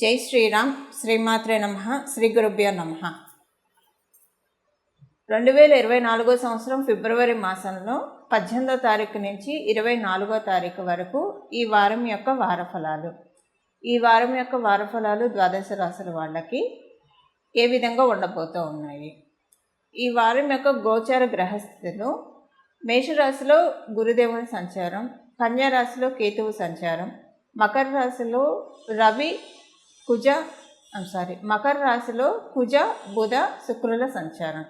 జై శ్రీరామ్ శ్రీమాత్రే నమ శ్రీ గురుభ్యో నమ. రెండు వేల ఇరవై నాలుగో సంవత్సరం ఫిబ్రవరి మాసంలో పద్దెనిమిదో తారీఖు నుంచి ఇరవై నాలుగో తారీఖు వరకు ఈ వారం యొక్క వారఫలాలు. ఈ వారం యొక్క వారఫలాలు ద్వాదశ రాశుల వాళ్ళకి ఏ విధంగా ఉండబోతూ ఉన్నాయి? ఈ వారం యొక్క గోచార గ్రహస్థితులు మేషరాశిలో గురుదేవుని సంచారం కన్యా రాశిలో కేతువు సంచారం మకర రాశిలో రవి కుజ సారీ మకర రాశిలో కుజ బుధ శుక్రుల సంచారం.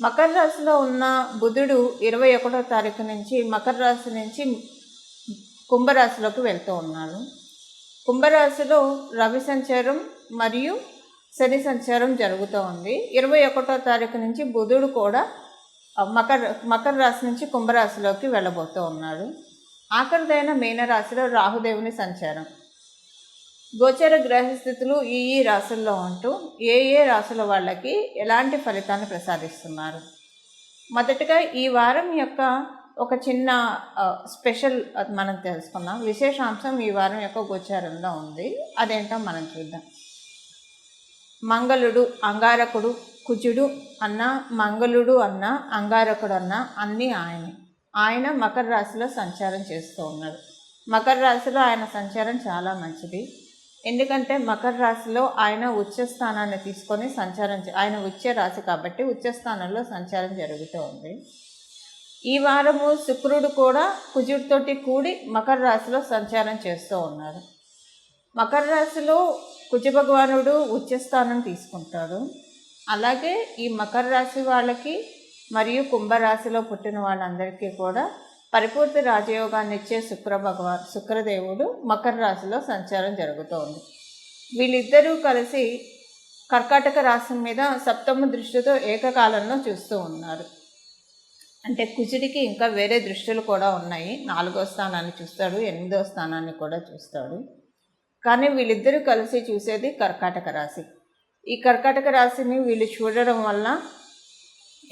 మకర రాశిలో ఉన్న బుధుడు ఇరవై ఒకటో తారీఖు నుంచి మకర రాశి నుంచి కుంభరాశిలోకి వెళ్తూ ఉన్నాడు. కుంభరాశిలో రవి సంచారం మరియు శని సంచారం జరుగుతూ ఉంది. ఇరవై ఒకటో తారీఖు నుంచి బుధుడు కూడా మకర మకర రాశి నుంచి కుంభరాశిలోకి వెళ్ళబోతూ ఉన్నాడు. ఆఖరిదైన మీనరాశిలో రాహుదేవుని సంచారం. గోచర గ్రహస్థితులు ఈ ఈ రాశుల్లో ఉంటూ ఏ ఏ రాశుల వాళ్ళకి ఎలాంటి ఫలితాన్ని ప్రసాదిస్తున్నారు? మొదటగా ఈ వారం యొక్క ఒక చిన్న స్పెషల్ మనం తెలుసుకుందాం. విశేషాంశం ఈ వారం యొక్క గోచారంలో ఉంది. అదేంటో మనం చూద్దాం. మంగళుడు అంగారకుడు కుజుడు అన్న మంగళుడు అన్న అంగారకుడు అన్న అన్నీ ఆయన. ఆయన మకర రాశిలో సంచారం చేస్తూ ఉన్నాడు. మకర రాశిలో ఆయన సంచారం చాలా మంచిది. ఎందుకంటే మకర రాశిలో ఆయన ఉచ్చ స్థానాన్ని తీసుకొని సంచారం ఆయన ఉచ్చ రాశి కాబట్టి ఉచ్చ స్థానంలో సంచారం జరుగుతూ ఉంది. ఈ వారము శుక్రుడు కూడా కుజుడితోటి కూడి మకర రాశిలో సంచారం చేస్తూ ఉన్నారు. మకర రాశిలో కుజ భగవానుడు ఉచ్చస్థానం తీసుకుంటాడు. అలాగే ఈ మకర రాశి వాళ్ళకి మరియు కుంభరాశిలో పుట్టిన వాళ్ళందరికీ కూడా పరిపూర్తి రాజయోగాన్ని ఇచ్చే శుక్ర భగవాన్ శుక్రదేవుడు మకర రాశిలో సంచారం జరుగుతోంది. వీళ్ళిద్దరూ కలిసి కర్కాటక రాశి మీద సప్తమ దృష్టితో ఏకకాలంలో చూస్తూ ఉన్నారు. అంటే కుజుడికి ఇంకా వేరే దృష్టిలు కూడా ఉన్నాయి. నాలుగో స్థానాన్ని చూస్తాడు ఎనిమిదో స్థానాన్ని కూడా చూస్తాడు. కానీ వీళ్ళిద్దరూ కలిసి చూసేది కర్కాటక రాశి. ఈ కర్కాటక రాశిని వీళ్ళు చూడడం వల్ల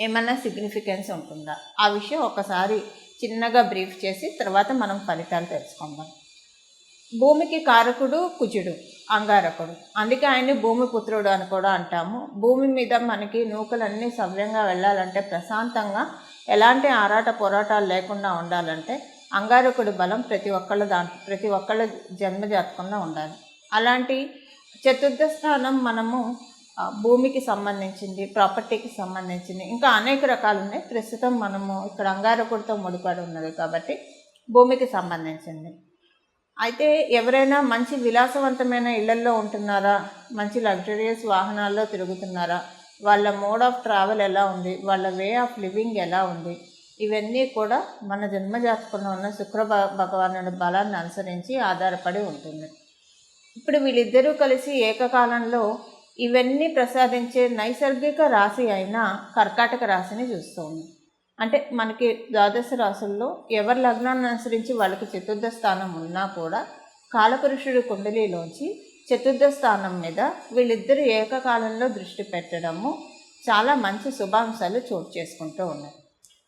ఏమైనా సిగ్నిఫికెన్స్ ఉంటుందా? ఆ విషయం ఒకసారి చిన్నగా బ్రీఫ్ చేసి తర్వాత మనం ఫలితాలు తెలుసుకుందాం. భూమికి కారకుడు కుజుడు అంగారకుడు. అందుకే ఆయన్ని భూమిపుత్రుడు అని కూడా అంటాము. భూమి మీద మనకి నూకలన్నీ సవ్యంగా వెళ్ళాలంటే ప్రశాంతంగా ఎలాంటి ఆరాట పోరాటాలు లేకుండా ఉండాలంటే అంగారకుడి బలం ప్రతి ఒక్కళ్ళ దా ప్రతి ఒక్కళ్ళ జన్మజాతకంలో ఉండాలి. అలాంటి చతుర్థ స్థానం మనము భూమికి సంబంధించింది ప్రాపర్టీకి సంబంధించింది ఇంకా అనేక రకాలు ఉన్నాయి. ప్రస్తుతం మనము ఇక్కడ అంగారకుడితో ముడిపడి ఉన్నది కాబట్టి భూమికి సంబంధించింది. అయితే ఎవరైనా మంచి విలాసవంతమైన ఇళ్ళల్లో ఉంటున్నారా? మంచి లగ్జరియస్ వాహనాల్లో తిరుగుతున్నారా? వాళ్ళ మోడ్ ఆఫ్ ట్రావెల్ ఎలా ఉంది? వాళ్ళ వే ఆఫ్ లివింగ్ ఎలా ఉంది? ఇవన్నీ కూడా మన జన్మజాతకంలో ఉన్న శుక్ర భ- భగవానుడి బలాన్ని అనుసరించి ఆధారపడి ఉంటుంది. ఇప్పుడు వీళ్ళిద్దరూ కలిసి ఏకకాలంలో ఇవన్నీ ప్రసాదించే నైసర్గిక రాశి అయిన కర్కాటక రాశిని చూస్తుంది. అంటే మనకి ద్వాదశ రాశుల్లో ఎవరి లగ్నాన్ని అనుసరించి వాళ్ళకి చతుర్థ స్థానం ఉన్నా కూడా కాలపురుషుడు కుండలిలోంచి చతుర్థ స్థానం మీద వీళ్ళిద్దరూ ఏకకాలంలో దృష్టి పెట్టడము చాలా మంచి శుభాంశాలు చోటు చేసుకుంటూ ఉన్నాయి.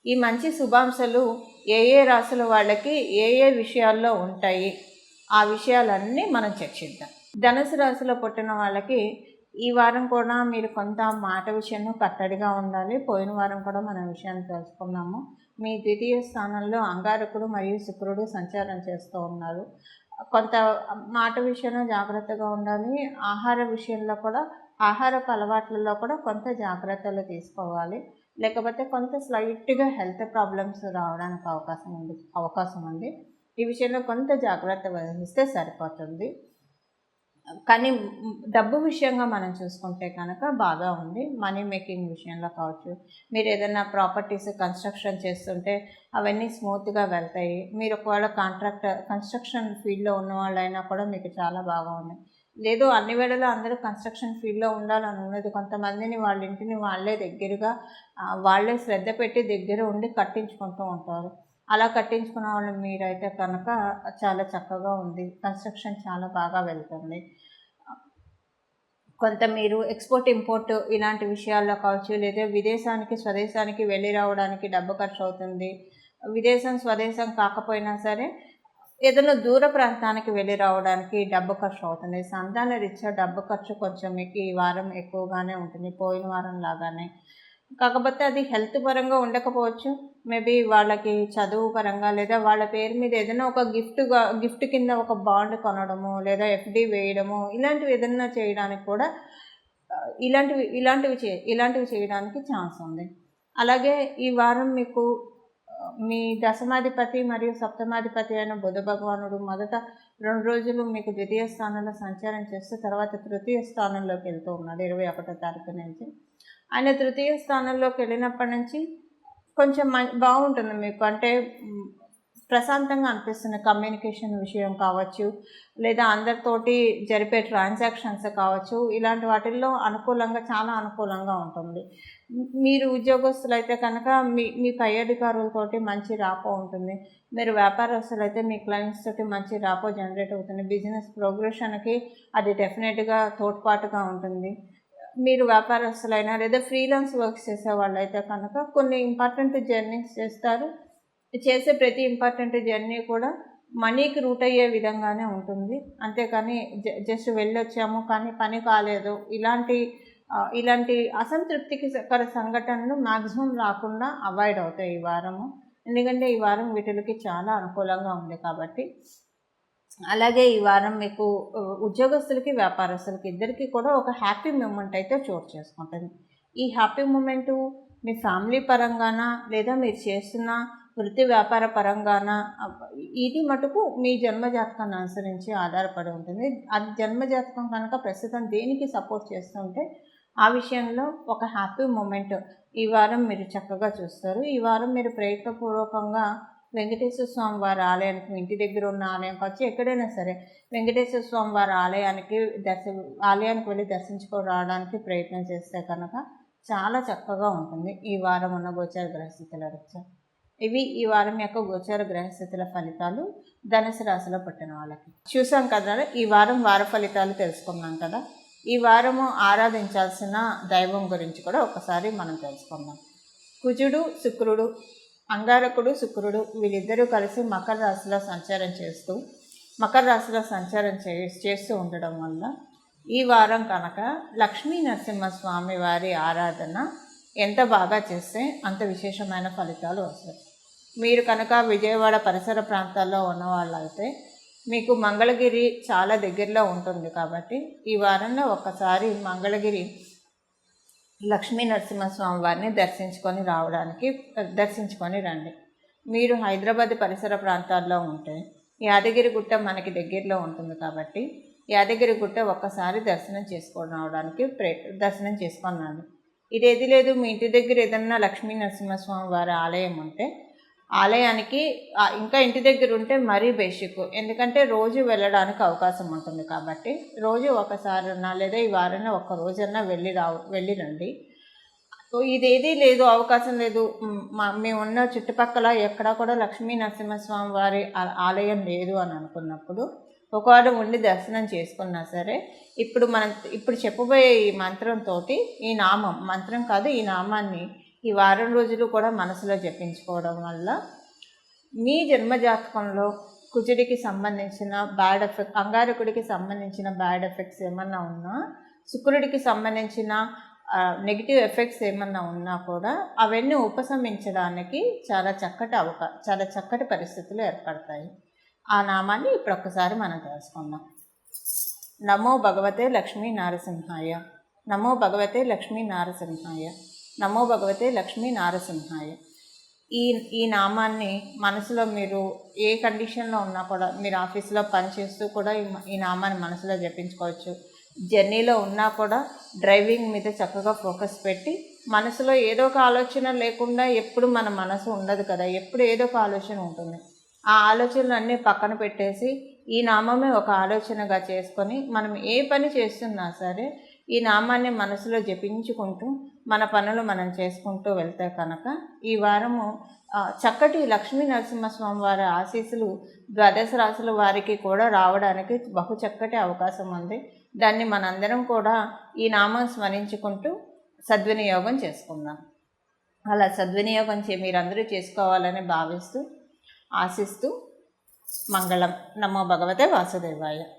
ఈ మంచి శుభాంశాలు ఏ ఏ రాశుల వాళ్ళకి ఏ ఏ విషయాల్లో ఉంటాయి? ఆ విషయాలన్నీ మనం చర్చిద్దాం. ధనుసు రాశిలో పుట్టిన వాళ్ళకి ఈ వారం కూడా మీరు కొంత మాట విషయంలో కట్టడిగా ఉండాలి. పోయిన వారం కూడా మనం విషయాన్ని తెలుసుకున్నాము మీ ద్వితీయ స్థానంలో అంగారకుడు మరియు శుక్రుడు సంచారం చేస్తూ ఉన్నారు. కొంత మాట విషయంలో జాగ్రత్తగా ఉండాలి. ఆహార విషయంలో కూడా ఆహారపు అలవాట్లలో కూడా కొంత జాగ్రత్తలు తీసుకోవాలి. లేకపోతే కొంత స్లైట్గా హెల్త్ ప్రాబ్లమ్స్ రావడానికి అవకాశం ఉంది అవకాశం ఉంది. ఈ విషయంలో కొంత జాగ్రత్త వహిస్తే సరిపోతుంది. కానీ డబ్బు విషయంగా మనం చూసుకుంటే కనుక బాగా ఉంది. మనీ మేకింగ్ విషయంలో కావచ్చు. మీరు ఏదైనా ప్రాపర్టీస్ కన్స్ట్రక్షన్ చేస్తుంటే అవన్నీ స్మూత్గా వెళ్తాయి. మీరు ఒకవేళ కాంట్రాక్టర్ కన్స్ట్రక్షన్ ఫీల్డ్లో ఉన్న వాళ్ళైనా కూడా మీకు చాలా బాగా ఉంది. లేదు అన్ని వేళలో అందరూ కన్స్ట్రక్షన్ ఫీల్డ్లో ఉండాలని ఉన్నది కొంతమందిని వాళ్ళ ఇంటిని వాళ్ళే దగ్గరగా వాళ్ళే శ్రద్ధ పెట్టి దగ్గర ఉండి కట్టించుకుంటూ ఉంటారు. అలా కట్టించుకున్న వాళ్ళు మీరైతే కనుక చాలా చక్కగా ఉంది. కన్స్ట్రక్షన్ చాలా బాగా వెళ్తుంది. కొంత మీరు ఎక్స్పోర్ట్ ఇంపోర్ట్ ఇలాంటి విషయాల్లో కావచ్చు లేదా విదేశానికి స్వదేశానికి వెళ్ళి రావడానికి డబ్బు ఖర్చు అవుతుంది విదేశం స్వదేశం కాకపోయినా సరే ఏదైనా దూర ప్రాంతానికి వెళ్ళి రావడానికి డబ్బు ఖర్చు అవుతుంది సంతాన రీత్యా డబ్బు ఖర్చు కొంచెం మీకు ఈ వారం ఎక్కువగానే ఉంటుంది. పోయిన వారం లాగానే. కాకపోతే అది హెల్త్ పరంగా ఉండకపోవచ్చు. మేబీ వాళ్ళకి చదువు పరంగా లేదా వాళ్ళ పేరు మీద ఏదైనా ఒక గిఫ్ట్గా గిఫ్ట్ కింద ఒక బాండ్ కొనడము లేదా ఎఫ్డి వేయడము ఇలాంటివి ఏదైనా చేయడానికి కూడా ఇలాంటివి ఇలాంటివి చే ఇలాంటివి చేయడానికి ఛాన్స్ ఉంది. అలాగే ఈ వారం మీకు మీ దశమాధిపతి మరియు సప్తమాధిపతి అయిన బుధ భగవానుడు మొదట రెండు రోజులు మీకు ద్వితీయ స్థానంలో సంచారం చేస్తూ తర్వాత తృతీయ స్థానంలోకి వెళ్తూ ఉన్నాడు ఇరవై ఒకటో తారీఖు నుంచి. ఆయన తృతీయ స్థానంలోకి వెళ్ళినప్పటి నుంచి కొంచెం బాగుంటుంది మీకు. అంటే ప్రశాంతంగా అనిపిస్తుంది కమ్యూనికేషన్ విషయం కావచ్చు లేదా అందరితోటి జరిపే ట్రాన్సాక్షన్స్ కావచ్చు. ఇలాంటి వాటిల్లో అనుకూలంగా చాలా అనుకూలంగా ఉంటుంది. మీరు ఉద్యోగస్తులు అయితే కనుక మీ మీ పై అధికారులతోటి మంచి రాపో ఉంటుంది. మీరు వ్యాపారస్తులు అయితే మీ క్లయింట్స్ తోటి మంచి రాపో జనరేట్ అవుతుంది. బిజినెస్ ప్రోగ్రెషన్కి అది డెఫినెట్గా తోడ్పాటుగా ఉంటుంది. మీరు వ్యాపారస్తులైనా లేదా ఫ్రీలాన్స్ వర్క్స్ చేసే వాళ్ళైతే కనుక కొన్ని ఇంపార్టెంట్ జర్నీస్ చేస్తారు. చేసే ప్రతి ఇంపార్టెంట్ జర్నీ కూడా మనీకి రూట్ అయ్యే విధంగానే ఉంటుంది. అంతేకాని జ జస్ట్ వెళ్ళొచ్చాము కానీ పని కాలేదు. ఇలాంటి ఇలాంటి అసంతృప్తికి కర సంఘటనలు మ్యాక్సిమం రాకుండా అవాయిడ్ అవుతాయి ఈ వారము. ఎందుకంటే ఈ వారం వీటికి చాలా అనుకూలంగా ఉంది కాబట్టి అలాగే ఈ వారం మీకు ఉద్యోగస్తులకి వ్యాపారస్తులకి ఇద్దరికి కూడా ఒక హ్యాపీ మూమెంట్ అయితే చోటు చేసుకుంటుంది. ఈ హ్యాపీ మూమెంటు మీ ఫ్యామిలీ పరంగానా లేదా మీరు చేస్తున్న వృత్తి వ్యాపార పరంగాన ఇది మటుకు మీ జన్మజాతకాన్ని అనుసరించి ఆధారపడి ఉంటుంది. అది జన్మజాతకం కనుక ప్రస్తుతం దేనికి సపోర్ట్ చేస్తుంటే ఆ విషయంలో ఒక హ్యాపీ మూమెంట్ ఈ వారం మీరు చక్కగా చూస్తారు. ఈ వారం మీరు ప్రయత్నపూర్వకంగా వెంకటేశ్వర స్వామి వారి ఆలయానికి ఇంటి దగ్గర ఉన్న ఆలయం కావచ్చు ఎక్కడైనా సరే వెంకటేశ్వర స్వామి వారి ఆలయానికి దర్శ ఆలయానికి వెళ్ళి దర్శించుకొని రావడానికి ప్రయత్నం చేస్తే కనుక చాలా చక్కగా ఉంటుంది. ఈ వారం ఉన్న గోచార గ్రహస్థితుల రీత్యా ఇవి ఈ వారం యొక్క గోచార గ్రహస్థితుల ఫలితాలు ధనుసు రాశిలో పుట్టిన వాళ్ళకి. చూసాం కదా ఈ వారం వార ఫలితాలు తెలుసుకున్నాం కదా. ఈ వారము ఆరాధించాల్సిన దైవం గురించి కూడా ఒకసారి మనం తెలుసుకుందాం. కుజుడు శుక్రుడు అంగారకుడు శుక్రుడు వీళ్ళిద్దరూ కలిసి మకర రాశిలో సంచారం చేస్తూ మకర రాశిలో సంచారం చే చేస్తూ ఉండడం వల్ల ఈ వారం కనుక లక్ష్మీ నరసింహస్వామి వారి ఆరాధన ఎంత బాగా చేస్తే అంత విశేషమైన ఫలితాలు వస్తాయి. మీరు కనుక విజయవాడ పరిసర ప్రాంతాల్లో ఉన్న వాళ్ళైతే మీకు మంగళగిరి చాలా దగ్గరలో ఉంటుంది కాబట్టి ఈ వారంలో ఒక్కసారి మంగళగిరి లక్ష్మీ నరసింహస్వామి వారిని దర్శించుకొని రావడానికి దర్శించుకొని రండి. మీరు హైదరాబాద్ పరిసర ప్రాంతాల్లో ఉంటే యాదగిరి గుట్ట మనకి దగ్గరలో ఉంటుంది కాబట్టి యాదగిరి గుట్ట ఒక్కసారి దర్శనం చేసుకొని రావడానికి ప్రే దర్శనం చేసుకొని రండి. ఇదేది లేదు మీ ఇంటి దగ్గర ఏదన్నా లక్ష్మీ నరసింహస్వామి వారి ఆలయం ఉంటే ఆలయానికి ఇంకా ఇంటి దగ్గర ఉంటే మరీ బేసిక్ ఎందుకంటే రోజు వెళ్ళడానికి అవకాశం ఉంటుంది కాబట్టి రోజు ఒకసారన్నా లేదా ఈ వారైనా ఒక రోజన్నా వెళ్ళి రావు వెళ్ళి రండి సో ఇదేదీ లేదు అవకాశం లేదు. మా మేమున్న చుట్టుపక్కల ఎక్కడా కూడా లక్ష్మీ నరసింహస్వామి వారి ఆ- ఆలయం లేదు అని అనుకున్నప్పుడు ఒకవేళ ఉండి దర్శనం చేసుకున్నా సరే ఇప్పుడు మనం ఇప్పుడు చెప్పబోయే ఈ మంత్రంతో ఈ నామం మంత్రం కాదు ఈ నామాన్ని ఈ వారం రోజులు కూడా మనసులో జపించుకోవడం వల్ల మీ జన్మజాతకంలో కుజుడికి సంబంధించిన బ్యాడ్ ఎఫెక్ట్ అంగారకుడికి సంబంధించిన బ్యాడ్ ఎఫెక్ట్స్ ఏమన్నా ఉన్నా శుక్రుడికి సంబంధించిన నెగిటివ్ ఎఫెక్ట్స్ ఏమన్నా ఉన్నా కూడా అవన్నీ ఉపశమించడానికి చాలా చక్కటి అవకా చాలా చక్కటి పరిస్థితులు ఏర్పడతాయి. ఆ నామాన్ని ఇప్పుడు ఒక్కసారి మనం తెలుసుకుందాం. నమో భగవతే లక్ష్మీ నారసింహాయ నమో భగవతే లక్ష్మీ నారసింహాయ నమో భగవతే లక్ష్మీ నారసింహాయ. ఈ ఈ నామాన్ని మనసులో మీరు ఏ కండిషన్లో ఉన్నా కూడా మీరు ఆఫీస్లో పనిచేస్తూ కూడా ఈ ఈ నామాన్ని మనసులో జపించుకోవచ్చు. జర్నీలో ఉన్నా కూడా డ్రైవింగ్ మీద చక్కగా ఫోకస్ పెట్టి మనసులో ఏదో ఒక ఆలోచన లేకుండా ఎప్పుడు మన మనసు ఉండదు కదా ఎప్పుడు ఏదో ఒక ఆలోచన ఉంటుంది. ఆ ఆలోచనలు అన్నీ పక్కన పెట్టేసి ఈ నామమే ఒక ఆలోచనగా చేసుకొని మనం ఏ పని చేస్తున్నా సరే ఈ నామాన్ని మనసులో జపించుకుంటూ మన పనులు మనం చేసుకుంటూ వెళ్తే కనుక ఈ వారము చక్కటి లక్ష్మీ నరసింహస్వామి వారి ఆశీస్సులు ద్వాదశ రాశుల వారికి కూడా రావడానికి బహు చక్కటి అవకాశం ఉంది. దాన్ని మనందరం కూడా ఈ నామం స్మరించుకుంటూ సద్వినియోగం చేసుకుందాం. అలా సద్వినియోగం చే మీరందరూ చేసుకోవాలని భావిస్తూ ఆశిస్తూ మంగళం. నమో భగవతే వాసుదేవాయ.